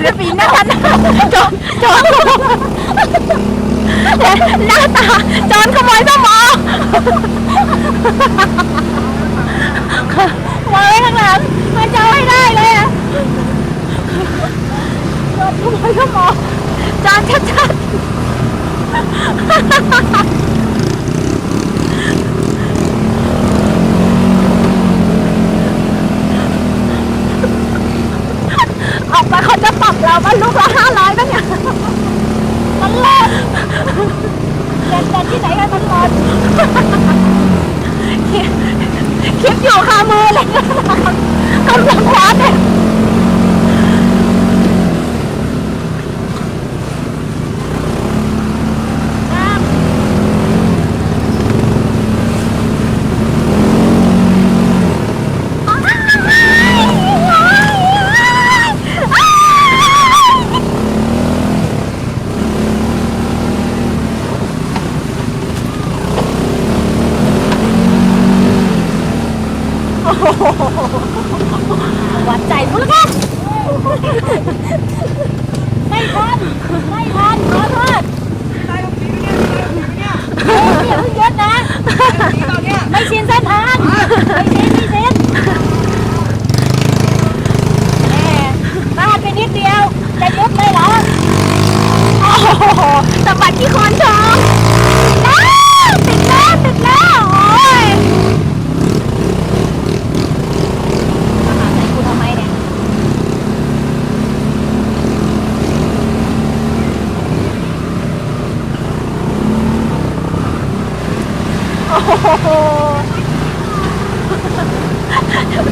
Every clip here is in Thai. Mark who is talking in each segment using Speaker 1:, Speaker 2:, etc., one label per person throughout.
Speaker 1: ศิลปินห
Speaker 2: น้า
Speaker 1: จอ
Speaker 2: นจอ
Speaker 1: นห
Speaker 2: น้าตาจอนขโมยส
Speaker 1: ม
Speaker 2: องมองไว้ข้างหลังมันจะไม่ได้เลยอะจอนขโมยสมองจอนชัดๆ จะปรับเราก็ลูกละห้าร้อยบ้างเนี่ยมันร้อน
Speaker 1: เด็ดเด็ดที่ไหนกันมันร้อน
Speaker 2: คลิปอยู่คามือเลยกำลังคว้าเนี่ย วัดใจมุณกัน
Speaker 1: ไม่ทันไม่ทันขอโทษเดี๋ยวเพิ่งยศนะ ไม่ชินเส้นทางไม่ชิน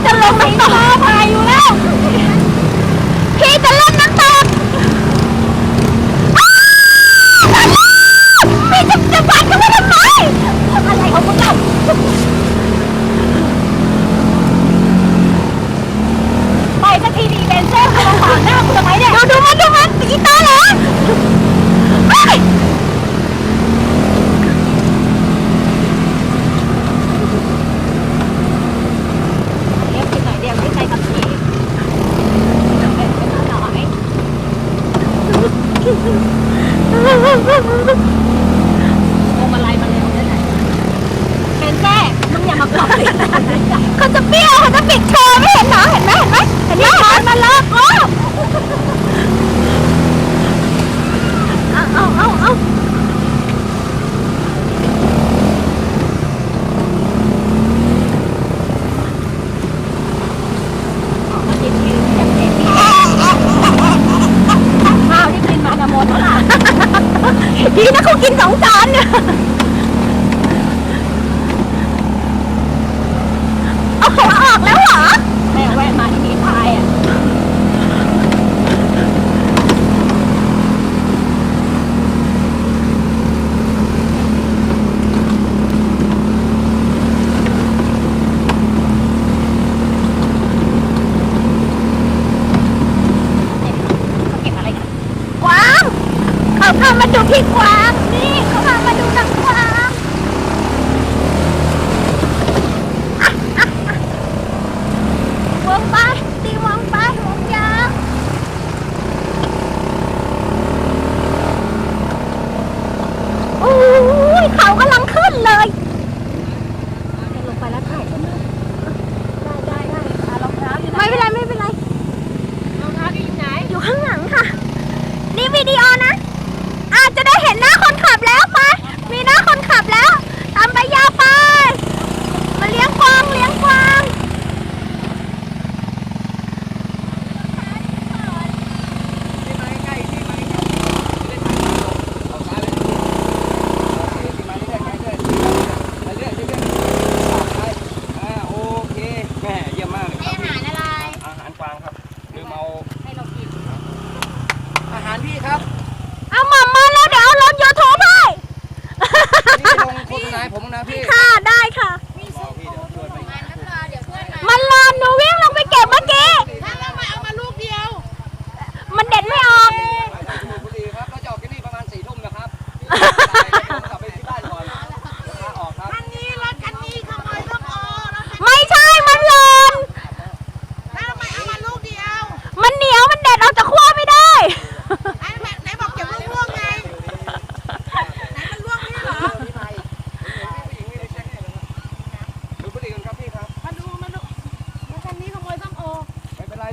Speaker 1: จะลงน้ำตกพายอยู่แล้ว พี่จะลงน้ำ
Speaker 2: ตกพี่จะจะไฟันก็ไม่ทำไมอะไรของพวกเรา
Speaker 1: ไปสักทีดีเบนเซ่
Speaker 2: คุณมาขวางหน้าคุณทำไมเนี่ยดูดูมันดูมันอีตาเหรอ
Speaker 1: พวงมาลัยมาเร็วได้ไหละเป็นแม่มึงอย่ามาเกาะติด
Speaker 2: เขาจะเปรี้ยวเขาจะปิดเทอมไม่เห็นเหรอเห็นไหมเห็นไหมเห็นไหมมันมาแล้วโอ้เอาเอาเอาเอา
Speaker 1: มากินกินอย่างเด็กข้าวที่กินมาจะหมดแล้วล่ะ
Speaker 2: ดีนะเขากินสองจานเนี่ยเอาหัวออกแล้วเหรอ
Speaker 1: แม่แวะมาที่นี่พายอะเขาเก็บอะไรกัน
Speaker 2: ก วางเขาพามาดูพี่กวางนี่เขาพามาดูนางกวางอะอะอะวงไปตีวงไปวงยาวโอ้ยเขากำลังขึ้นเลย
Speaker 1: ลงไปแล้วถ่ายใช่ไหมได้ได้ได้อะรองเท้าอยู่ไหน
Speaker 2: ไม่เป็นไรไม่เป็นไร
Speaker 1: รองเท้าอยู่ไหน
Speaker 2: อยู่ข้างหลังค่ะ นี่วิดีโอนะ อาจจะได้เห็นหน้าคนขับแล้วไป มีหน้าคนขับแล้ว ตามไปยาวไป มาเลี้ยงกวางเลี้ยงกวาง
Speaker 3: ที่มาใกล้ๆที่มาใกล้ๆจะได้ถ่ายรูปเอาซ้ายเลยโอเคที่มาใกล้ๆใกล้ๆเรื่อยๆเรื่อยๆไปอ่าโอเคแม่เยี่ยมมากเลยครับ
Speaker 1: อาหารอะไร
Speaker 3: อาหารกวางครับลืมเอา
Speaker 1: ให้เรากิน
Speaker 3: อาหารพี่ครับ
Speaker 2: เอาหม่อมมาแล้วเดี๋ยวเอาลงยูทูบให้
Speaker 3: นี่ลงโฆษณาให้ผม นะพี่
Speaker 2: ค่ะได้ค่ะ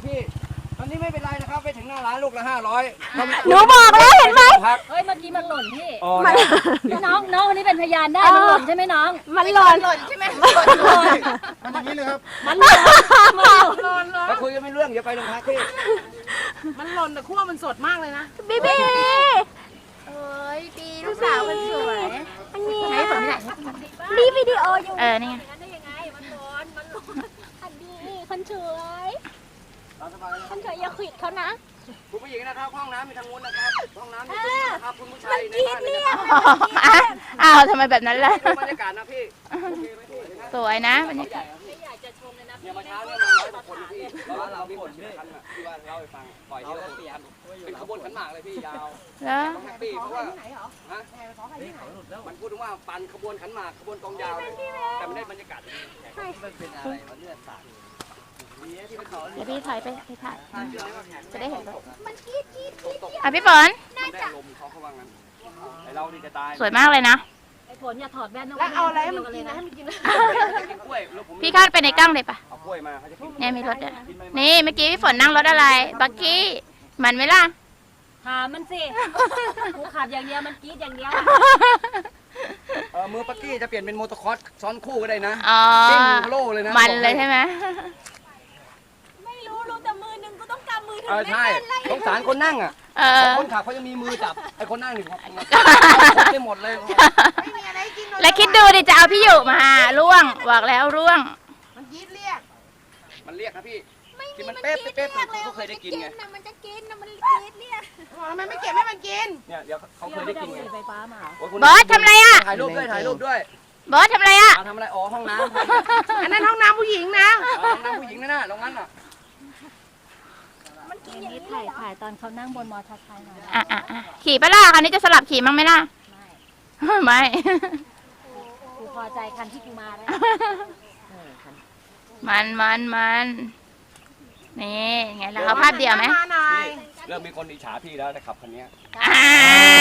Speaker 3: พี่ ตอนนี้ไม่เป็นไรนะครับ ไปถึงหน้าร้านลูกละห้าร้อย
Speaker 2: หนูบอกแล้วเห็นไหม
Speaker 3: พัก
Speaker 1: เฮ้ยเมื่อกี้มันหล่นพี่
Speaker 3: อ๋อ
Speaker 2: มัน
Speaker 1: น้องน้องคนนี้เป็นพยานได้มันหล่นใช่ไหมน้อง
Speaker 2: มันหล่น
Speaker 1: หล่นใช่ไหมหล่นหล่น
Speaker 3: ทำอย่างนี้เลยครับ
Speaker 1: มันหล่นมันหล่น
Speaker 3: ถ้าคุยกันไม่เรื่องอย่าไปโรงพักพี่
Speaker 1: มันหล่นแต่ขั้วมันสดมากเลยนะ
Speaker 2: บีบี
Speaker 1: เอ้ยปีลูกสาวมันสวย
Speaker 2: อันนี้
Speaker 1: ใช้ผลไหน
Speaker 2: นี่วิดีโออยู่
Speaker 1: เออนี่ไง
Speaker 2: อันนี้คนสวย คนสวยอย่าขิดเขานะ
Speaker 3: คุณผู้หญิงนะครับห้องน้ำมีทางนู้นนะครับห้องน้ำมีทางนู้นนะครับคุณผู้ชายในบ้าน
Speaker 2: เนี่
Speaker 3: เนี่ย
Speaker 2: ย
Speaker 4: อ้าวทำไมแบบนั้นล่ะ
Speaker 3: ดูบรรยากาศนะพี่โอเคไหมพี่นะ
Speaker 4: สวยนะบรรยากาศ
Speaker 3: เนี่ยมาเช้าเนี่ยมาร้อยกว่าคนพี่ร้านเราพี่คนพี่คันน่ะที่ว่าเล่าให้ฟังปล่อยที่เราเสียเป็นขบวนขันหมากเลยพี่ยาว
Speaker 4: แล้ว
Speaker 3: ต้องแฮปปี้เพราะว่าฮะมันพูดถึงว่าปั่นขบวนขันหมากขบวนกองยาวเลยแต่มันได้บรรยากาศดีมันเป็นอะไรมันเลือดสาด
Speaker 4: เดี๋ยวพี่ถอยไปไปถ่ายจะได้เห็นรถ
Speaker 2: มันกรีดกรีดกรีด
Speaker 4: อะพี่ฝน
Speaker 3: มันได้ลมเขาเขาว่างั้นไอเราดีจะตาย
Speaker 4: สวยมากเลยนะ
Speaker 1: ไอ้ฝนอย่าถอดแว่นแล้วเอาอะไรให้มันกินนะให้มันกิน
Speaker 3: จะกินกล้วยแล้วผม
Speaker 4: พี่คาดไปในกล้องเลยปะ
Speaker 3: เอากล้วยมาเขาจะกิน
Speaker 4: เนี่ยมีรถด้วยนี่เมื่อกี้พี่ฝนนั่งรถอะไร บักกี้ มันไหมล่ะ
Speaker 1: ถามมันสิกูขับอย่างเดียวมันกรีดอย่างเดียว
Speaker 3: เออมือปักกี้จะเปลี่ยนเป็นโมโตคอร์สซ้อนคู่ก็ได้นะ
Speaker 4: อ๋อ
Speaker 3: ปิ้งโล่เลยนะ
Speaker 4: มันเลยใช่ไหม
Speaker 2: ไม่รู้รู้แต่มือหนึงก็ต้องกำมือถึ
Speaker 3: เองอ
Speaker 2: ไม่
Speaker 3: ใช่
Speaker 2: เป็นไร
Speaker 3: สงสารคนนั่งอะ
Speaker 4: เออ
Speaker 3: คนขับเขายังมีมือจับไอ้คนนั่งนี่ครับได้หมดเลย
Speaker 4: แล้วคิดดูดิจะเอาพี่อยู่มาร่วงบอกแล้วร่วง
Speaker 3: มันเรียกนะพี่ที่มันเป๊ะเป๊ะเป๊ะผมก็เคยได้กินไง
Speaker 2: มันจะกินนะมันกรีดเนี่ย
Speaker 1: ทำไมไม่เก็บให้มันกิน
Speaker 3: เนี่ยเดี๋ยวเขาเคยได้กินไง
Speaker 1: ไฟฟ้ามา
Speaker 3: โยคุณ
Speaker 4: บอสทำอะไรอะ
Speaker 3: ถ่ายรูปด้วยถ่ายรูปด้วย
Speaker 4: บอสทำอะไรอะ
Speaker 3: เอาทำอะไรอ๋อห้องน้ำ
Speaker 1: อันนั้นห้องน้ำผู้หญิงนะ
Speaker 3: เอาห้องน้ำผู้หญิงนั่นน่ะตรงนั้นน่ะ
Speaker 2: มันกินอย่างนี้
Speaker 1: ถ่ายถ่ายตอนเขานั่งบนมอเตอร์ไซค์หน่อย
Speaker 4: อะอะอะขี่ปะล่ะคราวนี้จะสลับขี่มั้งไหมล่ะไม่
Speaker 1: กูพอใจคันที่กูมาแล้ว
Speaker 4: มันมันมันนี่ไงล่ะเอาภาพเดียวไหม
Speaker 1: มาหน่อย
Speaker 3: พเริ่มมีคนอิจฉาพี่แล้วนะครับคันเนี้ย
Speaker 4: อ่า